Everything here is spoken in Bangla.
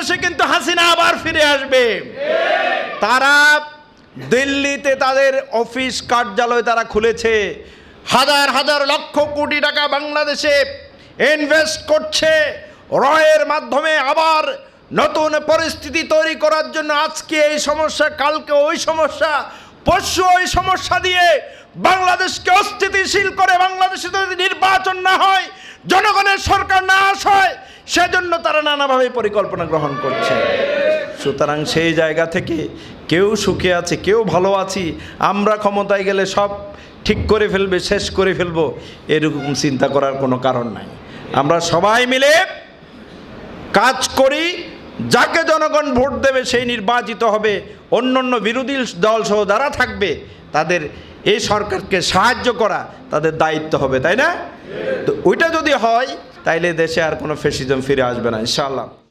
বাংলাদেশে কিন্তু হাসিনা আবার ফিরে আসবে। তারা দিল্লিতে তাদের অফিস কার্যালয় তারা খুলেছে। হাজার হাজার লক্ষ কোটি টাকা বাংলাদেশে ইনভেস্ট করছে। রয়ের মাধ্যমে আবার নতুন পরিস্থিতি তৈরি করার জন্য আজকে এই সমস্যা, কালকে ওই সমস্যা, পরশু ওই সমস্যা দিয়ে বাংলাদেশকে অস্থিতিশীল করে বাংলাদেশে যদি নির্বাচন না হয়, জনগণের সরকার না আসায় সেজন্য তারা নানাভাবে পরিকল্পনা গ্রহণ করছে। সুতরাং সেই জায়গা থেকে কেউ সুখে আছে, কেউ ভালো আছি, আমরা ক্ষমতায় গেলে সব ঠিক করে ফেলবে, শেষ করে ফেলব, এরকম চিন্তা করার কোনো কারণ নাই। আমরা সবাই মিলে কাজ করি যাকে জনগণ ভোট দেবে সেই নির্বাচিত হবে অন্য অন্য বিরোধী দল সহ যারা থাকবে, তাদের এই সরকারকে সাহায্য করা তাদের দায়িত্ব হবে, তাই না? তো ওইটা যদি হয়, তাইলে দেশে আর কোনো ফেসিজম ফিরে আসবে না, ইনশাআল্লাহ।